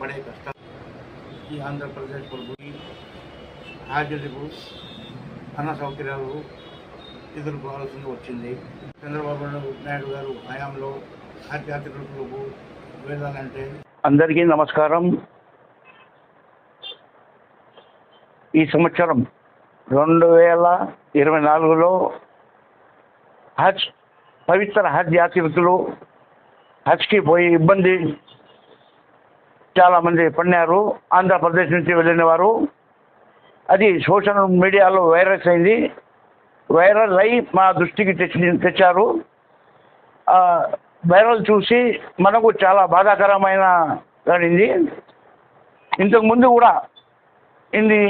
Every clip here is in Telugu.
పడే కష్టం. ఈ ఆంధ్రప్రదేశ్ ప్రభుత్వం హాజరుకు అన్న సౌకర్యాలు ఎదుర్కోవాల్సి వచ్చింది. చంద్రబాబు నాయుడు గారు హయాంలో ఆధ్యాత్మికులకు వెళ్ళాలంటే అందరికీ నమస్కారం. ఈ సంవత్సరం రెండు వేల ఇరవై నాలుగులో హజ్ పవిత్ర హజ్ యాత్రికులు హజ్కి పోయి ఇబ్బంది చాలామంది పడినారు. ఆంధ్రప్రదేశ్ నుంచి వెళ్ళిన వారు అది సోషల్ మీడియాలో వైరస్ అయింది. వైరల్ అయి మా దృష్టికి తెచ్చి తెచ్చారు. వైరల్ చూసి మనకు చాలా బాధాకరమైన జరిగింది ఇంతకుముందు కూడా ఇది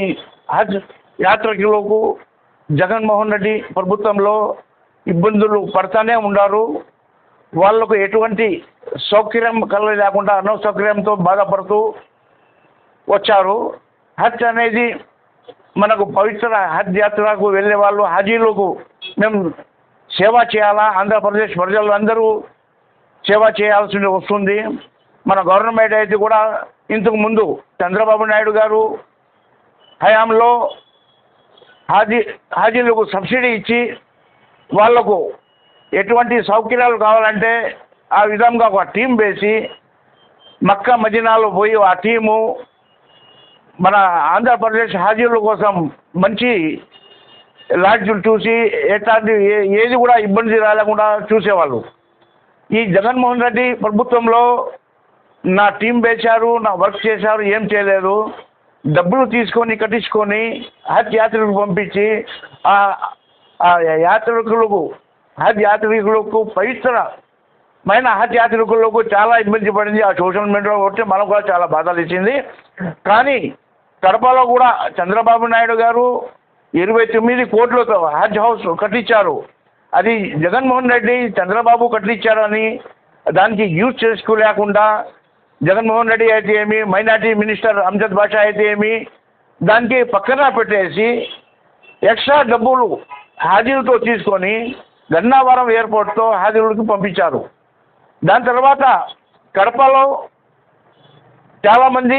హజ్ యాత్రికులకు జగన్మోహన్ రెడ్డి ప్రభుత్వంలో ఇబ్బందులు పడతానే ఉన్నారు వాళ్ళకు ఎటువంటి సౌకర్యం కల లేకుండా అనౌసౌకర్యంతో బాధపడుతూ వచ్చారు. హజ్ అనేది మనకు పవిత్ర హజ్ యాత్రకు వెళ్ళే వాళ్ళు హాజీలకు మేము సేవ చేయాలా? ఆంధ్రప్రదేశ్ ప్రజలు అందరూ సేవ చేయాల్సి వస్తుంది. మన గవర్నమెంట్ అయితే కూడా ఇంతకు ముందు చంద్రబాబు నాయుడు గారు హయాంలో హాజీ హాజీలకు సబ్సిడీ ఇచ్చి వాళ్ళకు ఎటువంటి సౌకర్యాలు కావాలంటే ఆ విధంగా ఒక టీం వేసి మక్కా మదీనాలో పోయి ఆ టీము మన ఆంధ్రప్రదేశ్ హాజీల కోసం మంచి లాడ్జులు చూసి ఎట్లాంటి ఏ- ఏది కూడా ఇబ్బంది రాలేకుండా చూసేవాళ్ళు. ఈ జగన్మోహన్ రెడ్డి ప్రభుత్వంలో నా టీం వేశారు నా వర్క్ చేశారు ఏం చేయలేదు. డబ్బులు తీసుకొని కట్టించుకొని హజ్ యాత్రికులు పంపించి ఆ యాత్రికులకు హజ్ యాత్రికులకు పవిత్రమైన హజ్ యాత్రికులకు చాలా ఇబ్బంది పడింది. ఆ సోషల్ మీడియాలో వచ్చి మనకు కూడా చాలా బాధలు ఇచ్చింది. కానీ కడపలో కూడా చంద్రబాబు నాయుడు గారు ఇరవై తొమ్మిది కోట్లతో హజ్ హౌస్ కట్టించారు. అది జగన్మోహన్ రెడ్డి చంద్రబాబు కట్టించారని దానికి యూజ్ చేసుకోలేకుండా జగన్మోహన్ రెడ్డి అయితే ఏమి మైనార్టీ మినిస్టర్ అంజద్ బాషా అయితే ఏమి దానికి పక్కన పెట్టేసి ఎక్స్ట్రా డబ్బులు హాజీలతో తీసుకొని గన్నావరం ఎయిర్పోర్ట్తో హాజీలకు పంపించారు. దాని తర్వాత కడపలో చాలామంది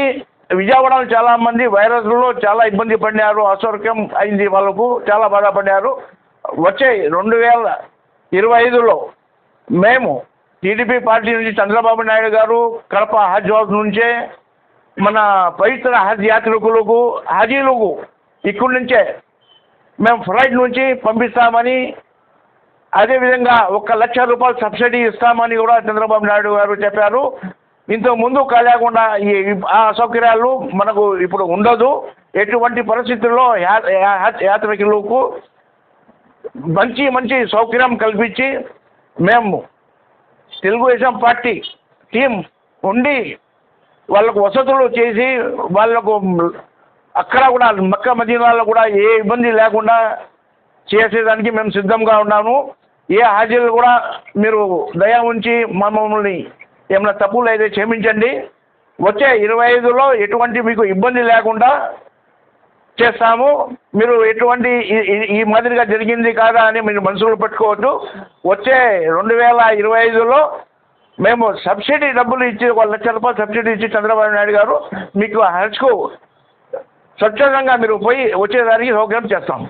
విజయవాడలో చాలామంది వైరస్లో చాలా ఇబ్బంది పడినారు. అసౌక్యం అయింది వాళ్ళకు చాలా బాధపడ్డారు. వచ్చే రెండు వేల ఇరవై ఐదులో మేము టీడీపీ పార్టీ నుంచి చంద్రబాబు నాయుడు గారు కడప హజ్ హౌస్ నుంచే మన పవిత్ర హజ్ యాత్రికులకు హాజీలకు ఇక్కడి నుంచే మేము ఫ్లైట్ నుంచి పంపిస్తామని అదేవిధంగా ఒక లక్ష రూపాయలు సబ్సిడీ ఇస్తామని కూడా చంద్రబాబు నాయుడు గారు చెప్పారు. ఇంతకు ముందు కాలేకుండా ఈ ఆ సౌకర్యాలు మనకు ఇప్పుడు ఉండదు. ఎటువంటి పరిస్థితుల్లో యా- యాత్రికులకు మంచి మంచి సౌకర్యం కల్పించి మేము తెలుగుదేశం పార్టీ టీం ఉండి వాళ్ళకు వసతులు చేసి వాళ్ళకు అక్కడ కూడా మక్క మదీనాలో కూడా ఏ ఇబ్బంది లేకుండా చేసేదానికి మేము సిద్ధంగా ఉన్నాము. ఏ హాజీలు కూడా మీరు దయ ఉంచి మమ్మల్ని ఏమైనా తప్పులు అయితే క్షమించండి. వచ్చే ఇరవై ఐదులో ఎటువంటి మీకు ఇబ్బంది లేకుండా చేస్తాము. మీరు ఎటువంటి ఈ- మాదిరిగా జరిగింది కాదా అని మీరు మనసులో పెట్టుకోవద్దు. వచ్చే రెండు వేల ఇరవై ఐదులో మేము సబ్సిడీ డబ్బులు ఇచ్చి ఒక లక్ష రూపాయలు సబ్సిడీ ఇచ్చి చంద్రబాబు నాయుడు గారు మీకు హజ్కు స్వచ్ఛందంగా మీరు పోయి వచ్చేదానికి సౌకర్యం చేస్తాం.